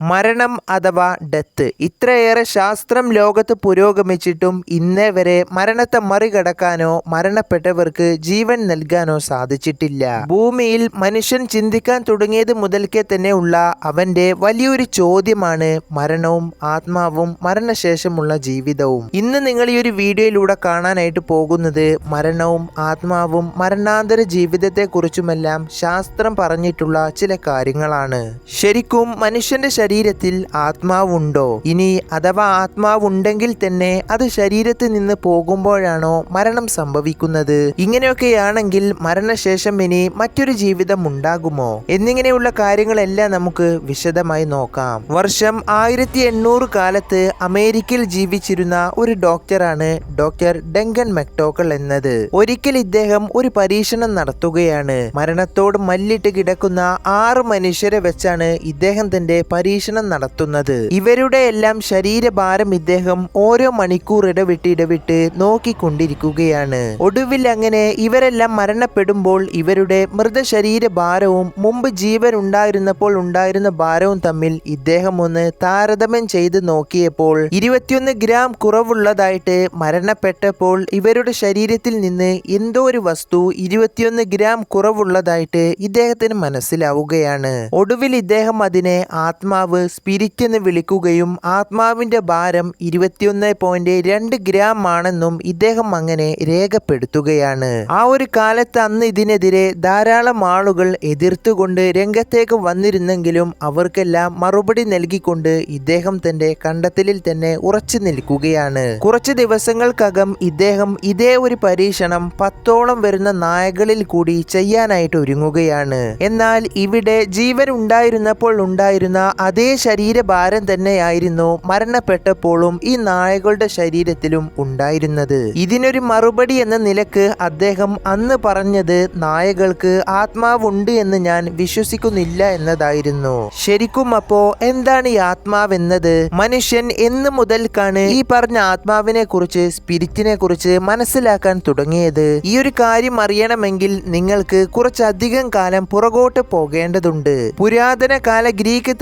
മരണം അഥവാ ഡെത്ത് ഇത്രയേറെ ശാസ്ത്രം ലോകത്ത് പുരോഗമിച്ചിട്ടും ഇന്നേ വരെ മരണത്തെ മറികടക്കാനോ മരണപ്പെട്ടവർക്ക് ജീവൻ നൽകാനോ സാധിച്ചിട്ടില്ല. ഭൂമിയിൽ മനുഷ്യൻ ചിന്തിക്കാൻ തുടങ്ങിയത് മുതൽക്കേ തന്നെ ഉള്ള അവന്റെ വലിയൊരു ചോദ്യമാണ് മരണവും ആത്മാവും മരണശേഷമുള്ള ജീവിതവും. ഇന്ന് നിങ്ങൾ ഈ ഒരു വീഡിയോയിലൂടെ കാണാനായിട്ട് പോകുന്നത് മരണവും ആത്മാവും മരണാന്തര ജീവിതത്തെക്കുറിച്ചുമെല്ലാം ശാസ്ത്രം പറഞ്ഞിട്ടുള്ള ചില കാര്യങ്ങളാണ്. ശരിക്കും മനുഷ്യന്റെ ശരീരത്തിൽ ആത്മാവുണ്ടോ? ഇനി അഥവാ ആത്മാവുണ്ടെങ്കിൽ തന്നെ അത് ശരീരത്തിൽ നിന്ന് പോകുമ്പോഴാണോ മരണം സംഭവിക്കുന്നത്? ഇങ്ങനെയൊക്കെയാണെങ്കിൽ മരണശേഷം ഇനി മറ്റൊരു ജീവിതം ഉണ്ടാകുമോ? എന്നിങ്ങനെയുള്ള കാര്യങ്ങളെല്ലാം നമുക്ക് വിശദമായി നോക്കാം. വർഷം ആയിരത്തി എണ്ണൂറ് കാലത്ത് അമേരിക്കയിൽ ജീവിച്ചിരുന്ന ഒരു ഡോക്ടറാണ് ഡോക്ടർ ഡെങ്കൻ മെക്ടോക്കൾ എന്നത്. ഒരിക്കൽ ഇദ്ദേഹം ഒരു പരീക്ഷണം നടത്തുകയാണ്. മരണത്തോട് മല്ലിട്ട് കിടക്കുന്ന ആറ് മനുഷ്യരെ വെച്ചാണ് ഇദ്ദേഹം തന്റെ പരീക്ഷണം നടത്തുന്നത്. ഇവരുടെ എല്ലാം ശരീരഭാരം ഇദ്ദേഹം ഓരോ മണിക്കൂർ ഇടവിട്ട് ഇടവിട്ട് നോക്കിക്കൊണ്ടിരിക്കുകയാണ്. ഒടുവിൽ അങ്ങനെ ഇവരെല്ലാം മരണപ്പെടുമ്പോൾ ഇവരുടെ മൃതശരീര ഭാരവും മുമ്പ് ജീവൻ ഉണ്ടായിരുന്നപ്പോൾ ഉണ്ടായിരുന്ന ഭാരവും തമ്മിൽ ഇദ്ദേഹം ഒന്ന് താരതമ്യം ചെയ്ത് നോക്കിയപ്പോൾ ഇരുപത്തിയൊന്ന് ഗ്രാം കുറവുള്ളതായിട്ട് മരണപ്പെട്ടപ്പോൾ ഇവരുടെ ശരീരത്തിൽ നിന്ന് എന്തോ ഒരു വസ്തു ഇരുപത്തിയൊന്ന് ഗ്രാം കുറവുള്ളതായിട്ട് ഇദ്ദേഹത്തിന് മനസ്സിലാവുകയാണ്. ഒടുവിൽ ഇദ്ദേഹം അതിനെ ആത്മാവ് സ്പിരിറ്റ് എന്ന് വിളിക്കുകയും ആത്മാവിന്റെ ഭാരം ഇരുപത്തിയൊന്ന് പോയിന്റ് രണ്ട് ഗ്രാം ആണെന്നും ഇദ്ദേഹം അങ്ങനെ രേഖപ്പെടുത്തുകയാണ്. ആ ഒരു കാലത്ത് അന്ന് ഇതിനെതിരെ ധാരാളം ആളുകൾ എതിർത്തുകൊണ്ട് രംഗത്തേക്ക് വന്നിരുന്നെങ്കിലും അവർക്കെല്ലാം മറുപടി നൽകിക്കൊണ്ട് ഇദ്ദേഹം തന്റെ കണ്ടെത്തലിൽ തന്നെ ഉറച്ചു നിൽക്കുകയാണ്. കുറച്ച് ദിവസങ്ങൾക്കകം ഇദ്ദേഹം ഇതേ ഒരു പരീക്ഷണം പത്തോളം വരുന്ന നായകളിൽ കൂടി ചെയ്യാനായിട്ട് ഒരുങ്ങുകയാണ്. എന്നാൽ ഇവിടെ ജീവൻ ഉണ്ടായിരുന്നപ്പോൾ ഉണ്ടായിരുന്ന ശരീരഭാരം തന്നെയായിരുന്നു മരണപ്പെട്ടപ്പോഴും ഈ നായകളുടെ ശരീരത്തിലും ഉണ്ടായിരുന്നത്. ഇതിനൊരു മറുപടി എന്ന നിലയ്ക്ക് അദ്ദേഹം അന്ന് പറഞ്ഞത് നായകൾക്ക് ആത്മാവുണ്ട് എന്ന് ഞാൻ വിശ്വസിക്കുന്നില്ല എന്നതായിരുന്നു. ശരിക്കും അപ്പോ എന്താണ് ഈ ആത്മാവെന്നത്? മനുഷ്യൻ എന്ന് മുതൽക്കാണ് ഈ പറഞ്ഞ ആത്മാവിനെ കുറിച്ച് സ്പിരിറ്റിനെ കുറിച്ച് മനസ്സിലാക്കാൻ തുടങ്ങിയത്. ഈ ഒരു കാര്യം അറിയണമെങ്കിൽ നിങ്ങൾക്ക് കുറച്ചധികം കാലം പുറകോട്ട് പോകേണ്ടതുണ്ട്. പുരാതന കാല ഗ്രീക്ക്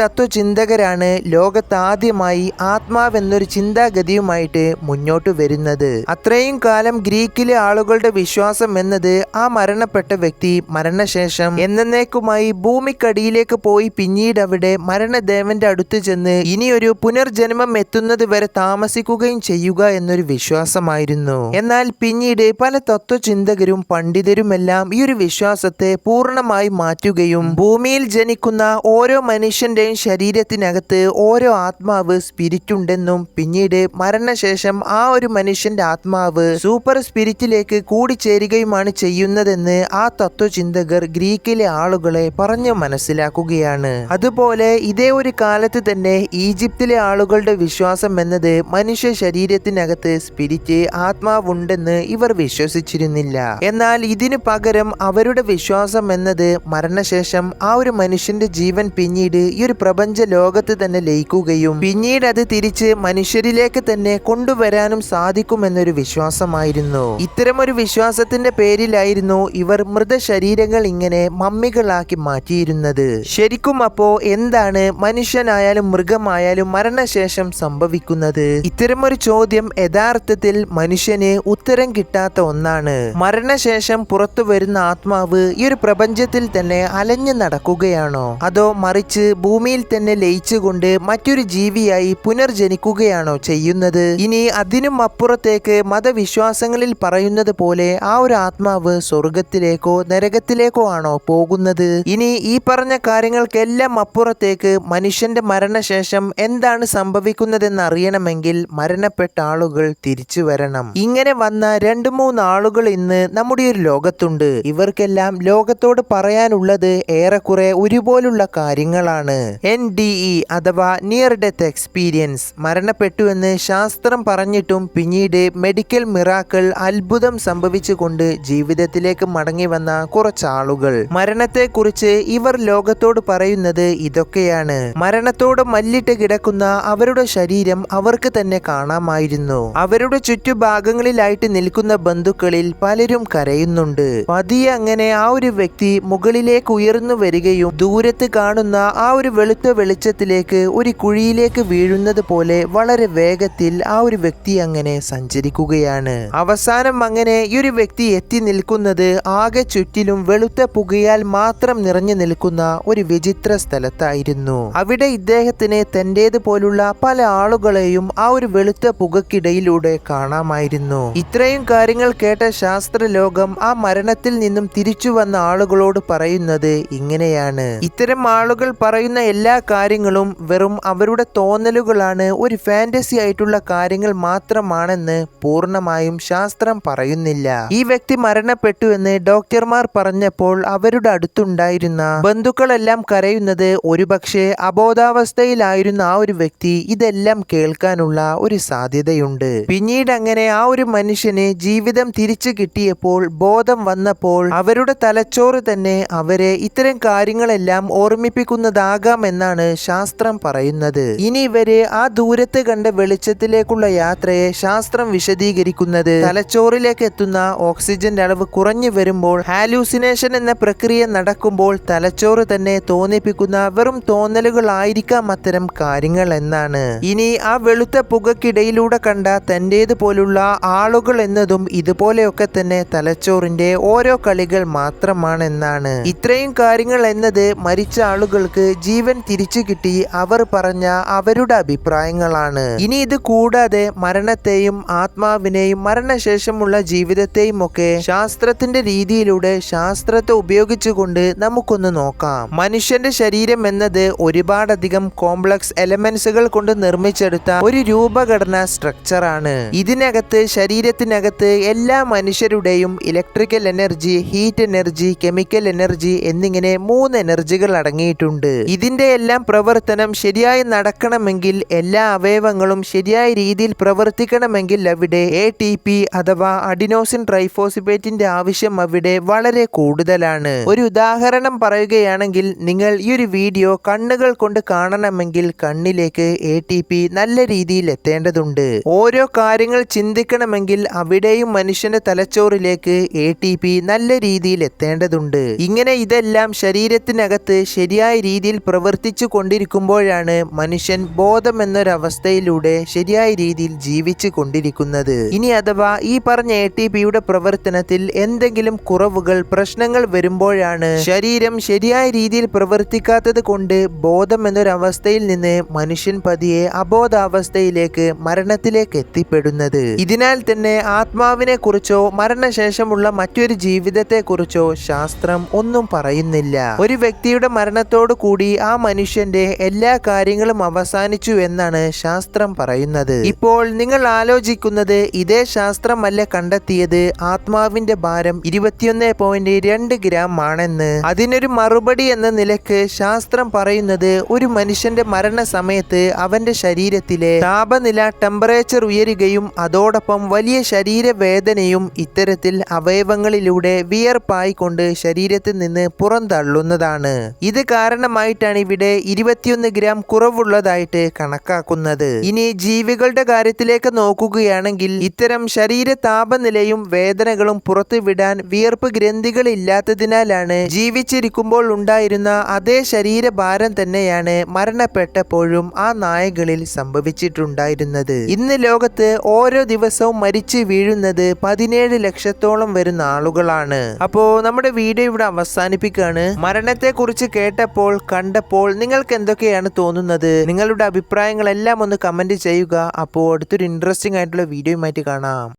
തത്വചിന്തകരാണ് ലോകത്താദ്യമായി ആത്മാവെന്നൊരു ചിന്താഗതിയുമായിട്ട് മുന്നോട്ട് വരുന്നത്. അത്രയും കാലം ഗ്രീക്കിലെ ആളുകളുടെ വിശ്വാസം എന്നത് ആ മരണപ്പെട്ട വ്യക്തി മരണശേഷം എന്നേക്കുമായി ഭൂമിക്കടിയിലേക്ക് പോയി പിന്നീട് അവിടെ മരണദേവന്റെ അടുത്ത് ചെന്ന് ഇനിയൊരു പുനർജന്മം എത്തുന്നത് വരെ താമസിക്കുകയും ചെയ്യുക എന്നൊരു വിശ്വാസമായിരുന്നു. എന്നാൽ പിന്നീട് പല തത്വചിന്തകരും പണ്ഡിതരുമെല്ലാം ഈ ഒരു വിശ്വാസത്തെ പൂർണമായി മാറ്റുകയും ഭൂമിയിൽ ജനിക്കുന്ന ഓരോ മനുഷ്യന്റെയും ശരീരത്തിനകത്ത് ഓരോ ആത്മാവ് സ്പിരിറ്റ് ഉണ്ടെന്നും പിന്നീട് മരണശേഷം ആ ഒരു മനുഷ്യന്റെ ആത്മാവ് സൂപ്പർ സ്പിരിറ്റിലേക്ക് കൂടിച്ചേരുകയുമാണ് ചെയ്യുന്നതെന്ന് ആ തത്വചിന്തകർ ഗ്രീക്കിലെ ആളുകളെ പറഞ്ഞു മനസ്സിലാക്കുകയാണ്. അതുപോലെ ഇതേ ഒരു കാലത്ത് തന്നെ ഈജിപ്തിലെ ആളുകളുടെ വിശ്വാസം എന്നത് മനുഷ്യ ശരീരത്തിനകത്ത് സ്പിരിറ്റ് ആത്മാവുണ്ടെന്ന് ഇവർ വിശ്വസിച്ചിരുന്നില്ല. എന്നാൽ ഇതിനു പകരം അവരുടെ വിശ്വാസം എന്നത് മരണശേഷം ആ ഒരു മനുഷ്യന്റെ ജീവൻ പിന്നീട് ഈ ഒരു പ്രപഞ്ച ലോകത്ത് തന്നെ ലയിക്കുകയും പിന്നീട് അത് തിരിച്ച് മനുഷ്യരിലേക്ക് തന്നെ കൊണ്ടുവരാനും സാധിക്കുമെന്നൊരു വിശ്വാസമായിരുന്നു. ഇത്തരമൊരു വിശ്വാസത്തിന്റെ പേരിലായിരുന്നു ഇവർ മൃതശരീരങ്ങൾ ഇങ്ങനെ മമ്മികളാക്കി മാറ്റിയിരുന്നത്. ശരിക്കും അപ്പോ എന്താണ് മനുഷ്യനായാലും മൃഗമായാലും മരണശേഷം സംഭവിക്കുന്നത്? ഇത്തരമൊരു ചോദ്യം യഥാർത്ഥത്തിൽ മനുഷ്യന് ഉത്തരം കിട്ടാത്ത ഒന്നാണ്. മരണശേഷം പുറത്തു വരുന്ന ആത്മാവ് ഈ ഒരു പ്രപഞ്ചത്തിൽ തന്നെ അലഞ്ഞു നടക്കുകയാണോ? അതോ മറിച്ച് ഭൂമിയിൽ തന്നെ ലയിച്ചുകൊണ്ട് മറ്റൊരു ജീവിയായി പുനർജനിക്കുകയാണോ ചെയ്യുന്നത്? ഇനി അതിനും അപ്പുറത്തേക്ക് മതവിശ്വാസങ്ങളിൽ പറയുന്നത് പോലെ ആ ഒരു ആത്മാവ് സ്വർഗത്തിലേക്കോ നരകത്തിലേക്കോ ആണോ പോകുന്നത്? ഇനി ഈ പറഞ്ഞ കാര്യങ്ങൾക്കെല്ലാം അപ്പുറത്തേക്ക് മനുഷ്യന്റെ മരണശേഷം എന്താണ് സംഭവിക്കുന്നതെന്ന് അറിയണമെങ്കിൽ മരണപ്പെട്ട ആളുകൾ തിരിച്ചു വരണം. ഇങ്ങനെ വന്ന രണ്ട് മൂന്ന് ആളുകൾ ഇന്ന് നമ്മുടെ ഒരു ലോകത്തുണ്ട്. ഇവർക്കെല്ലാം ലോകത്തോട് പറയാനുള്ളത് ഏറെക്കുറെ ഒരുപോലുള്ള കാര്യങ്ങളാണ്. എൻ ഡി അഥവാ നിയർ ഡെത്ത് എക്സ്പീരിയൻസ് മരണപ്പെട്ടുവെന്ന് ശാസ്ത്രം പറഞ്ഞിട്ടും പിന്നീട് മെഡിക്കൽ മിറാക്കൾ അത്ഭുതം സംഭവിച്ചുകൊണ്ട് ജീവിതത്തിലേക്ക് മടങ്ങി വന്ന കുറച്ചാളുകൾ. മരണത്തെക്കുറിച്ച് ഇവർ ലോകത്തോട് പറയുന്നത് ഇതൊക്കെയാണ്. മരണത്തോട് മല്ലിട്ട് കിടക്കുന്ന അവരുടെ ശരീരം അവർക്ക് തന്നെ കാണാമായിരുന്നു. അവരുടെ ചുറ്റുഭാഗങ്ങളിലായിട്ട് നിൽക്കുന്ന ബന്ധുക്കളിൽ പലരും കരയുന്നുണ്ട്. പതിയെ അങ്ങനെ ആ ഒരു വ്യക്തി മുകളിലേക്ക് ഉയർന്നു വരികയും ദൂരത്ത് കാണുന്ന ആ ഒരു വെളുത്ത വെളിച്ചത്തിലേക്ക് ഒരു കുഴിയിലേക്ക് വീഴുന്നത് പോലെ വളരെ വേഗത്തിൽ ആ ഒരു വ്യക്തി അങ്ങനെ സഞ്ചരിക്കുകയാണ്. അവസാനം അങ്ങനെ ഈ ഒരു വ്യക്തി എത്തി നിൽക്കുന്നത് ആകെ ചുറ്റിലും വെളുത്ത പുകയാൽ മാത്രം നിറഞ്ഞു നിൽക്കുന്ന ഒരു വിചിത്ര സ്ഥലത്തായിരുന്നു. അവിടെ ഇദ്ദേഹത്തിന് തന്റേത് പോലുള്ള പല ആളുകളെയും ആ ഒരു വെളുത്ത പുകക്കിടയിലൂടെ കാണാമായിരുന്നു. ഇത്രയും കാര്യങ്ങൾ കേട്ട ശാസ്ത്രലോകം ആ മരണത്തിൽ നിന്നും തിരിച്ചു വന്ന ആളുകളോട് പറയുന്നത് ഇങ്ങനെയാണ്. ഇത്തരം ആളുകൾ പറയുന്ന എല്ലാ കാര്യങ്ങളും വെറും അവരുടെ തോന്നലുകളാണ് ഒരു ഫാന്റസി ആയിട്ടുള്ള കാര്യങ്ങൾ മാത്രമാണെന്ന് പൂർണമായും ശാസ്ത്രം പറയുന്നില്ല. ഈ വ്യക്തി മരണപ്പെട്ടു എന്ന് ഡോക്ടർമാർ പറഞ്ഞപ്പോൾ അവരുടെ അടുത്തുണ്ടായിരുന്ന ബന്ധുക്കളെല്ലാം കരയുന്നത് ഒരുപക്ഷെ അബോധാവസ്ഥയിലായിരുന്ന ആ ഒരു വ്യക്തി ഇതെല്ലാം കേൾക്കാനുള്ള ഒരു സാധ്യതയുണ്ട്. പിന്നീട് അങ്ങനെ ആ ഒരു മനുഷ്യന് ജീവിതം തിരിച്ചു കിട്ടിയപ്പോൾ ബോധം വന്നപ്പോൾ അവരുടെ തലച്ചോറ് തന്നെ അവരെ ഇത്തരം കാര്യങ്ങളെല്ലാം ഓർമ്മിപ്പിക്കുന്നതാകാം എന്നാണ് ശാസ്ത്രം പറയുന്നത്. ഇനി വരെ ആ ദൂരത്ത് കണ്ട വെളിച്ചത്തിലേക്കുള്ള യാത്രയെ ശാസ്ത്രം വിശദീകരിക്കുന്നത്. തലച്ചോറിലേക്ക് എത്തുന്ന ഓക്സിജന്റെ അളവ് കുറഞ്ഞു വരുമ്പോൾ ഹാലൂസിനേഷൻ എന്ന പ്രക്രിയ നടക്കുമ്പോൾ തലച്ചോറ് തന്നെ തോന്നിപ്പിക്കുന്ന വെറും തോന്നലുകളായിരിക്കാം അത്തരം കാര്യങ്ങൾ എന്നാണ്. ഇനി ആ വെളുത്ത പുകക്കിടയിലൂടെ കണ്ട തന്റേത് പോലുള്ള ആളുകൾ എന്നതും ഇതുപോലെയൊക്കെ തന്നെ തലച്ചോറിന്റെ ഓരോ കളികൾ മാത്രമാണെന്നാണ് ഇത്രയും കാര്യങ്ങൾ എന്നത് മരിച്ച ആളുകൾക്ക് ജീവൻ തിരിച്ചു കിട്ടി അവർ പറഞ്ഞ അവരുടെ അഭിപ്രായങ്ങളാണ്. ഇനി ഇത് കൂടാതെ മരണത്തെയും ആത്മാവിനെയും മരണശേഷമുള്ള ജീവിതത്തെയും ഒക്കെ ശാസ്ത്രത്തിന്റെ രീതിയിലൂടെ ശാസ്ത്രത്തെ ഉപയോഗിച്ചുകൊണ്ട് നമുക്കൊന്ന് നോക്കാം. മനുഷ്യന്റെ ശരീരം എന്നത് ഒരുപാടധികം കോംപ്ലക്സ് എലമെന്റ്സുകൾ കൊണ്ട് നിർമ്മിച്ചെടുത്ത ഒരു രൂപഘടന സ്ട്രക്ചർ ആണ്. ഇതിനകത്ത് ശരീരത്തിനകത്ത് എല്ലാ മനുഷ്യരുടെയും electrical energy heat energy chemical energy എന്നിങ്ങനെ മൂന്ന് എനർജികൾ അടങ്ങിയിട്ടുണ്ട്. ഇതിന്റെ എല്ലാം പ്രവർത്തനം ശരിയായി നടക്കണമെങ്കിൽ എല്ലാ അവയവങ്ങളും ശരിയായ രീതിയിൽ പ്രവർത്തിക്കണമെങ്കിൽ അവിടെ എ ടി പി അഥവാ അഡിനോസിൻ ട്രൈഫോസിബേറ്റിന്റെ ആവശ്യം അവിടെ വളരെ കൂടുതലാണ്. ഒരു ഉദാഹരണം പറയുകയാണെങ്കിൽ നിങ്ങൾ ഈ ഒരു വീഡിയോ കണ്ണുകൾ കൊണ്ട് കാണണമെങ്കിൽ കണ്ണിലേക്ക് എ ടി പി നല്ല രീതിയിൽ എത്തേണ്ടതുണ്ട്. ഓരോ കാര്യങ്ങൾ ചിന്തിക്കണമെങ്കിൽ അവിടെയും മനുഷ്യന്റെ തലച്ചോറിലേക്ക് എ ടി പി നല്ല രീതിയിൽ എത്തേണ്ടതുണ്ട്. ഇങ്ങനെ ഇതെല്ലാം ശരീരത്തിനകത്ത് ശരിയായ രീതിയിൽ പ്രവർത്തിച്ചു കൊണ്ടിരിക്കുമ്പോഴാണ് മനുഷ്യൻ ബോധം എന്നൊരവസ്ഥയിലൂടെ ശരിയായ രീതിയിൽ ജീവിച്ചു കൊണ്ടിരിക്കുന്നത്. ഇനി അഥവാ ഈ പറഞ്ഞ എ ടി പിയുടെ പ്രവർത്തനത്തിൽ എന്തെങ്കിലും കുറവുകൾ പ്രശ്നങ്ങൾ വരുമ്പോഴാണ് ശരീരം ശരിയായ രീതിയിൽ പ്രവർത്തിക്കാത്തത് കൊണ്ട് ബോധം എന്നൊരവസ്ഥയിൽ നിന്ന് മനുഷ്യൻ പതിയെ അബോധാവസ്ഥയിലേക്ക് മരണത്തിലേക്ക് എത്തിപ്പെടുന്നത്. ഇതിനാൽ തന്നെ ആത്മാവിനെ കുറിച്ചോ മരണശേഷമുള്ള മറ്റൊരു ജീവിതത്തെ കുറിച്ചോ ശാസ്ത്രം ഒന്നും പറയുന്നില്ല. ഒരു വ്യക്തിയുടെ മരണത്തോടു കൂടി ആ മനുഷ്യന്റെ എല്ലാ കാര്യങ്ങളും അവസാനിച്ചു എന്നാണ് ശാസ്ത്രം പറയുന്നത്. ഇപ്പോൾ നിങ്ങൾ ആലോചിക്കുന്നത് ഇതേ ശാസ്ത്രമല്ല കണ്ടെത്തിയത് ആത്മാവിന്റെ ഭാരം ഇരുപത്തിയൊന്ന് പോയിന്റ് രണ്ട് ഗ്രാം ആണെന്ന്. അതിനൊരു മറുപടി എന്ന നിലയ്ക്ക് ശാസ്ത്രം പറയുന്നത് ഒരു മനുഷ്യന്റെ മരണ സമയത്ത് അവന്റെ ശരീരത്തിലെ താപനില ടെമ്പറേച്ചർ ഉയരുകയും അതോടൊപ്പം വലിയ ശരീരവേദനയും ഇത്തരത്തിൽ അവയവങ്ങളിലൂടെ വിയർപ്പായിക്കൊണ്ട് ശരീരത്തിൽ നിന്ന് പുറന്തള്ളുന്നതാണ്. ഇത് കാരണമായിട്ടാണ് ഇവിടെ ഇരുപത്തിയൊന്ന് ഗ്രാം കുറവുള്ളതായിട്ട് കണക്കാക്കുന്നത്. ഇനി ജീവികളുടെ കാര്യത്തിലേക്ക് നോക്കുകയാണെങ്കിൽ ഇത്തരം ശരീര താപനിലയും വേദനകളും പുറത്തുവിടാൻ വിയർപ്പ് ഗ്രന്ഥികൾ ഇല്ലാത്തതിനാലാണ് ജീവിച്ചിരിക്കുമ്പോൾ ഉണ്ടായിരുന്ന അതേ ശരീരഭാരം തന്നെയാണ് മരണപ്പെട്ടപ്പോഴും ആ നായകളിൽ സംഭവിച്ചിട്ടുണ്ടായിരുന്നത്. ഇന്ന് ലോകത്ത് ഓരോ ദിവസവും മരിച്ചു വീഴുന്നത് പതിനേഴ് ലക്ഷത്തോളം വരുന്ന ആളുകളാണ്. അപ്പോ നമ്മുടെ വീഡിയോ ഇവിടെ അവസാനിപ്പിക്കുകയാണ്. മരണത്തെ കുറിച്ച് കേട്ടപ്പോൾ കണ്ടപ്പോൾ നിങ്ങൾക്ക് എന്തൊക്കെയാണ് തോന്നുന്നത്? നിങ്ങളുടെ അഭിപ്രായങ്ങളെല്ലാം ഒന്ന് കമന്റ് ചെയ്യുക. അപ്പോൾ അടുത്തൊരു ഇൻട്രസ്റ്റിംഗ് ആയിട്ടുള്ള വീഡിയോയുമായിട്ട് കാണാം.